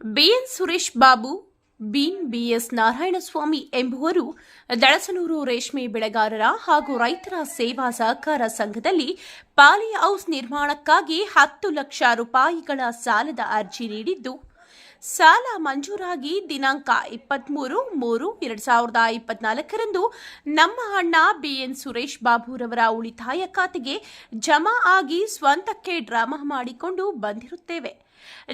B N Suresh Babu ಬೀನ್ B S Narayanaswamy ಎಂಬುವರು ದಳಸನೂರು ರೇಷ್ಮೆ ಬೆಳೆಗಾರರ ಹಾಗೂ ರೈತರ ಸೇವಾ ಸಹಕಾರ ಸಂಘದಲ್ಲಿ ಪಾಲಿ ಹೌಸ್ ನಿರ್ಮಾಣಕ್ಕಾಗಿ ಹತ್ತು ಲಕ್ಷ ರೂಪಾಯಿಗಳ ಸಾಲದ ಅರ್ಜಿ ನೀಡಿದ್ದು, ಸಾಲ ಮಂಜೂರಾಗಿ ದಿನಾಂಕ ಇಪ್ಪತ್ಮೂರು, ಮೂರು, ಎರಡ್ ಸಾವಿರದ ಇಪ್ಪತ್ನಾಲ್ಕರಂದು ನಮ್ಮ ಅಣ್ಣ ಬಿಎನ್ ಸುರೇಶ್ ಬಾಬುರವರ ಉಳಿತಾಯ ಖಾತೆಗೆ ಜಮಾ ಆಗಿ ಸ್ವಂತಕ್ಕೆ ಡ್ರಾಮಾ ಮಾಡಿಕೊಂಡು ಬಂದಿರುತ್ತೇವೆ.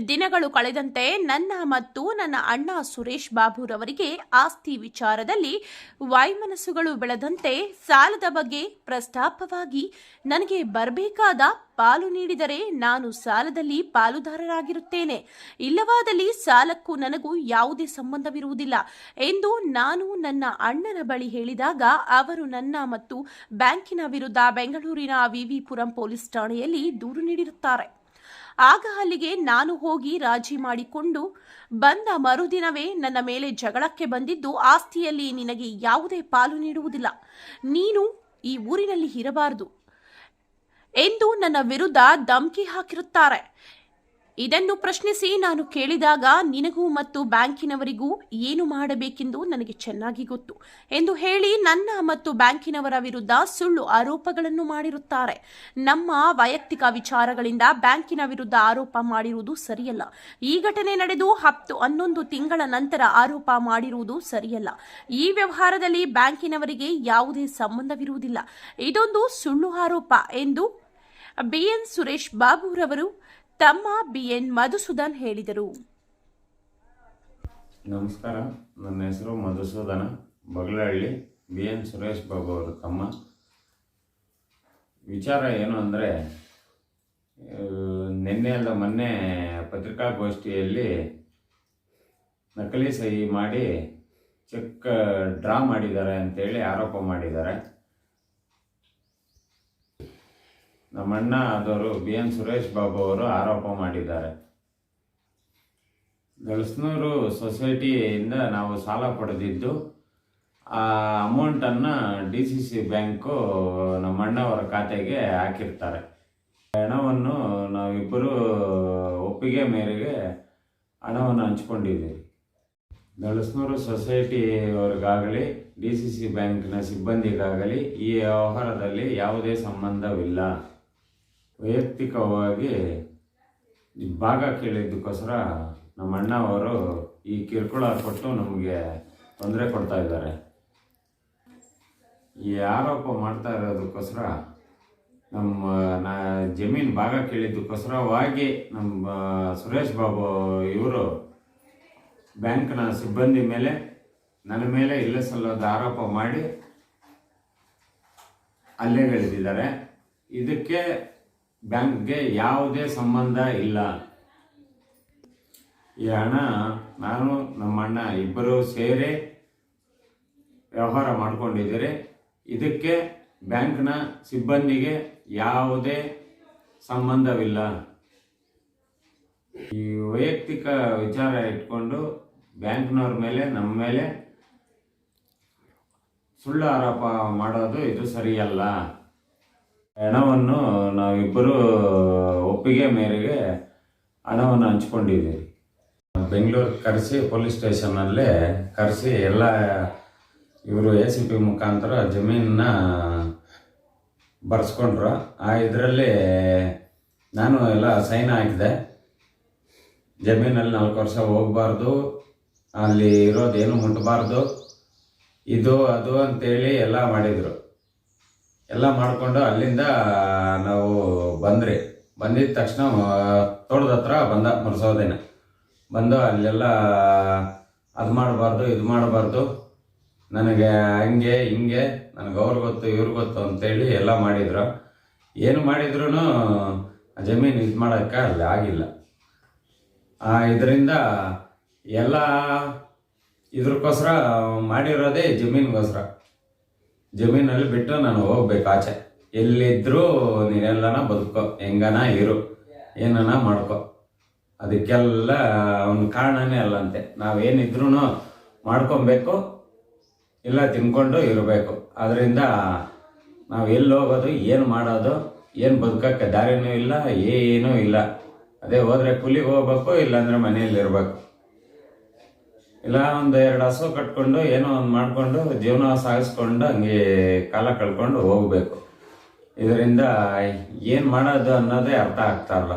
ದಿನಗಳು ಕಳೆದಂತೆ ನನ್ನ ಮತ್ತು ನನ್ನ ಅಣ್ಣ ಸುರೇಶ್ ಬಾಬುರವರಿಗೆ ಆಸ್ತಿ ವಿಚಾರದಲ್ಲಿ ವಾಯುಮನಸ್ಸುಗಳು ಬೆಳೆದಂತೆ ಸಾಲದ ಬಗ್ಗೆ ಪ್ರಸ್ತಾಪವಾಗಿ ನನಗೆ ಬರಬೇಕಾದ ಪಾಲು ನೀಡಿದರೆ ನಾನು ಸಾಲದಲ್ಲಿ ಪಾಲುದಾರರಾಗಿರುತ್ತೇನೆ. ಇಲ್ಲವಾದಲ್ಲಿ ಸಾಲಕ್ಕೂ ನನಗೂ ಯಾವುದೇ ಸಂಬಂಧವಿರುವುದಿಲ್ಲ ಎಂದು ನಾನು ನನ್ನ ಅಣ್ಣನ ಬಳಿ ಹೇಳಿದಾಗ ಅವರು ನನ್ನ ಮತ್ತು ಬ್ಯಾಂಕಿನ ವಿರುದ್ಧ ಬೆಂಗಳೂರಿನ ವಿವಿಪುರಂ ಪೊಲೀಸ್ ಠಾಣೆಯಲ್ಲಿ ದೂರು ನೀಡಿರುತ್ತಾರೆ. ಆಗ ಅಲ್ಲಿಗೆ ನಾನು ಹೋಗಿ ರಾಜಿ ಮಾಡಿಕೊಂಡು ಬಂದ ಮರುದಿನವೇ ನನ್ನ ಮೇಲೆ ಜಗಳಕ್ಕೆ ಬಂದಿದ್ದು ಆಸ್ತಿಯಲ್ಲಿ ನಿನಗೆ ಯಾವುದೇ ಪಾಲು ನೀಡುವುದಿಲ್ಲ. ನೀನು ಈ ಊರಿನಲ್ಲಿ ಇರಬಾರದು ಎಂದು ನನ್ನ ವಿರುದ್ಧ ಧಮಕಿ ಹಾಕಿರುತ್ತಾರೆ. ಇದನ್ನು ಪ್ರಶ್ನಿಸಿ ನಾನು ಕೇಳಿದಾಗ ನಿನಗೂ ಮತ್ತು ಬ್ಯಾಂಕಿನವರಿಗೂ ಏನು ಮಾಡಬೇಕೆಂದು ನನಗೆ ಚೆನ್ನಾಗಿ ಗೊತ್ತು ಎಂದು ಹೇಳಿ ನನ್ನ ಮತ್ತು ಬ್ಯಾಂಕಿನವರ ವಿರುದ್ಧ ಸುಳ್ಳು ಆರೋಪಗಳನ್ನು ಮಾಡಿರುತ್ತಾರೆ. ನಮ್ಮ ವೈಯಕ್ತಿಕ ವಿಚಾರಗಳಿಂದ ಬ್ಯಾಂಕಿನ ವಿರುದ್ಧ ಆರೋಪ ಮಾಡಿರುವುದು ಸರಿಯಲ್ಲ. ಈ ಘಟನೆ ನಡೆದು ಹತ್ತು ಹನ್ನೊಂದು ತಿಂಗಳ ನಂತರ ಆರೋಪ ಮಾಡಿರುವುದು ಸರಿಯಲ್ಲ. ಈ ವ್ಯವಹಾರದಲ್ಲಿ ಬ್ಯಾಂಕಿನವರಿಗೆ ಯಾವುದೇ ಸಂಬಂಧವಿರುವುದಿಲ್ಲ. ಇದೊಂದು ಸುಳ್ಳು ಆರೋಪ ಎಂದು ಬಿಎನ್ ಸುರೇಶ್ ಬಾಬುರವರು ತಮ್ಮ ಬಿಎನ್ ಮಧುಸೂದನ್ ಹೇಳಿದರು. ನಮಸ್ಕಾರ, ನನ್ನ ಹೆಸರು ಮಧುಸೂದನ. ಬಗಲಹಳ್ಳಿ ಬಿ ಎನ್ ಸುರೇಶ್ ಬಾಬು ಅವರು ತಮ್ಮ. ವಿಚಾರ ಏನು ಅಂದರೆ ನಿನ್ನೆ ಅಲ್ಲ, ಮೊನ್ನೆ ಪತ್ರಿಕಾಗೋಷ್ಠಿಯಲ್ಲಿ ನಕಲಿ ಸಹಿ ಮಾಡಿ ಚೆಕ್ ಡ್ರಾ ಮಾಡಿದ್ದಾರೆ ಅಂತೇಳಿ ಆರೋಪ ಮಾಡಿದ್ದಾರೆ. ನಮ್ಮಣ್ಣ ಆದವರು ಬಿ ಎನ್ ಸುರೇಶ್ ಬಾಬು ಅವರು ಆರೋಪ ಮಾಡಿದ್ದಾರೆ. ಗಳಸ್ನೂರು ಸೊಸೈಟಿಯಿಂದ ನಾವು ಸಾಲ ಪಡೆದಿದ್ದು, ಆ ಅಮೌಂಟನ್ನು ಡಿ ಸಿ ಸಿ ಬ್ಯಾಂಕು ನಮ್ಮಣ್ಣವರ ಖಾತೆಗೆ ಹಾಕಿರ್ತಾರೆ. ಹಣವನ್ನು ನಾವಿಬ್ಬರು ಒಪ್ಪಿಗೆ ಮೇರೆಗೆ ಹಣವನ್ನು ಹಂಚ್ಕೊಂಡಿದ್ದೀವಿ. ಸೊಸೈಟಿ ಸೊಸೈಟಿಯವ್ರಿಗಾಗಲಿ, ಡಿ ಸಿ ಸಿ ಬ್ಯಾಂಕ್ನ ಸಿಬ್ಬಂದಿಗಾಗಲಿ ಈ ವ್ಯವಹಾರದಲ್ಲಿ ಯಾವುದೇ ಸಂಬಂಧವಿಲ್ಲ. ವೈಯಕ್ತಿಕವಾಗಿ ಭಾಗ ಕೇಳಿದ್ದಕ್ಕೋಸ್ಕರ ನಮ್ಮ ಅಣ್ಣವರು ಈ ಕಿರುಕುಳ ಕೊಟ್ಟು ನಮಗೆ ತೊಂದರೆ ಕೊಡ್ತಾ ಇದ್ದಾರೆ. ಈ ಆರೋಪ ಮಾಡ್ತಾ ಇರೋದಕ್ಕೋಸ್ಕರ ನಮ್ಮ, ನಾ ಜಮೀನು ಭಾಗ ಕೇಳಿದ್ದಕ್ಕೋಸ್ಕರವಾಗಿ ನಮ್ಮ ಸುರೇಶ್ ಬಾಬು ಇವರು ಬ್ಯಾಂಕ್ನ ಸಿಬ್ಬಂದಿ ಮೇಲೆ, ನನ್ನ ಮೇಲೆ ಇಲ್ಲ ಸಲ್ಲದ ಆರೋಪ ಮಾಡಿ ಹಲ್ಲೆಗೈದಿದ್ದಾರೆ ಇದಕ್ಕೆ ಬ್ಯಾಂಕ್ಗೆ ಯಾವುದೇ ಸಂಬಂಧ ಇಲ್ಲ. ಈ ಹಣ ನಾನು ನಮ್ಮ ಅಣ್ಣ ಇಬ್ಬರು ಸೇರಿ ವ್ಯವಹಾರ ಮಾಡಿಕೊಂಡಿದ್ದೀರಿ. ಇದಕ್ಕೆ ಬ್ಯಾಂಕ್ನ ಸಿಬ್ಬಂದಿಗೆ ಯಾವುದೇ ಸಂಬಂಧವಿಲ್ಲ. ಈ ವೈಯಕ್ತಿಕ ವಿಚಾರ ಇಟ್ಕೊಂಡು ಬ್ಯಾಂಕ್ನವ್ರ ಮೇಲೆ, ನಮ್ಮ ಮೇಲೆ ಸುಳ್ಳು ಆರೋಪ ಮಾಡೋದು ಇದು ಸರಿಯಲ್ಲ. ಹಣವನ್ನು ನಾವಿಬ್ಬರು ಒಪ್ಪಿಗೆ ಮೇರೆಗೆ ಹಣವನ್ನು ಹಂಚ್ಕೊಂಡಿದ್ದೀವಿ. ಬೆಂಗಳೂರು ಕರೆಸಿ ಪೊಲೀಸ್ ಸ್ಟೇಷನಲ್ಲೇ ಕರೆಸಿ ಎಲ್ಲ ಇವರು ಎ ಸಿ ಪಿ ಮುಖಾಂತರ ಜಮೀನನ್ನ ಬರೆಸ್ಕೊಂಡ್ರು. ಆ, ಇದರಲ್ಲಿ ನಾನು ಎಲ್ಲ ಸೈನ್ ಹಾಕಿದೆ. ಜಮೀನಲ್ಲಿ ನಾಲ್ಕು ವರ್ಷ ಹೋಗಬಾರ್ದು, ಅಲ್ಲಿ ಇರೋದೇನು ಮುಟ್ಟಬಾರ್ದು ಇದು ಅದು ಅಂತೇಳಿ ಎಲ್ಲ ಮಾಡಿದರು. ಎಲ್ಲ ಮಾಡಿಕೊಂಡು ಅಲ್ಲಿಂದ, ನಾವು ಬಂದ್ರಿ. ಬಂದಿದ ತಕ್ಷಣ ತೋಟದ ಹತ್ರ ಬಂದ ಮರ್ಸೋದೇನ ಬಂದು ಅಲ್ಲೆಲ್ಲ, ಅದು ಮಾಡಬಾರ್ದು, ಇದು ಮಾಡಬಾರ್ದು. ನನಗೆ ಹಂಗೆ, ಹಿಂಗೆ, ನನಗೆ ಅವ್ರು ಗೊತ್ತು, ಇವ್ರು ಗೊತ್ತು ಅಂತೇಳಿ ಎಲ್ಲ ಮಾಡಿದ್ರು. ಏನು ಮಾಡಿದ್ರು ಜಮೀನು ಇದು ಮಾಡೋಕ್ಕೆ ಅಲ್ಲಿ ಆಗಿಲ್ಲ. ಇದರಿಂದ ಎಲ್ಲ ಇದ್ರಕ್ಕೋಸ್ಕರ ಮಾಡಿರೋದೇ ಜಮೀನಿಗೋಸ್ಕರ. ಜಮೀನಲ್ಲಿ ಬಿಟ್ಟು ನಾನು ಹೋಗ್ಬೇಕು ಆಚೆ. ಎಲ್ಲಿದ್ರೂ ನೀನೆಲ್ಲನ ಬದುಕೋ, ಹೆಂಗನ ಇರು, ಏನನ ಮಾಡ್ಕೊ. ಅದಕ್ಕೆಲ್ಲ ಒಂದು ಕಾರಣನೇ ಅಲ್ಲಂತೆ. ನಾವೇನಿದ್ರೂ ಮಾಡ್ಕೊಬೇಕು, ಇಲ್ಲ ತಿನ್ಕೊಂಡು ಇರಬೇಕು. ಅದರಿಂದ ನಾವು ಎಲ್ಲಿ ಹೋಗೋದು, ಏನು ಮಾಡೋದು, ಏನು ಬದುಕಕ್ಕೆ ದಾರಿನೂ ಇಲ್ಲ, ಏನೂ ಇಲ್ಲ. ಅದೇ ಹೋದರೆ ಕೂಲಿಗೆ ಹೋಗ್ಬೇಕು, ಇಲ್ಲಾಂದರೆ ಮನೆಯಲ್ಲಿ ಇರಬೇಕು ಇಲ್ಲ, ಒಂದು ಎರಡು ಹಸು ಕಟ್ಕೊಂಡು ಏನೋ ಒಂದು ಮಾಡ್ಕೊಂಡು ಜೀವನ ಸಾಗಿಸ್ಕೊಂಡು ಹಂಗೆ ಕಾಲ ಕಳ್ಕೊಂಡು ಹೋಗ್ಬೇಕು. ಇದರಿಂದ ಏನು ಮಾಡೋದು ಅನ್ನೋದೇ ಅರ್ಥ ಆಗ್ತಾ ಇಲ್ಲ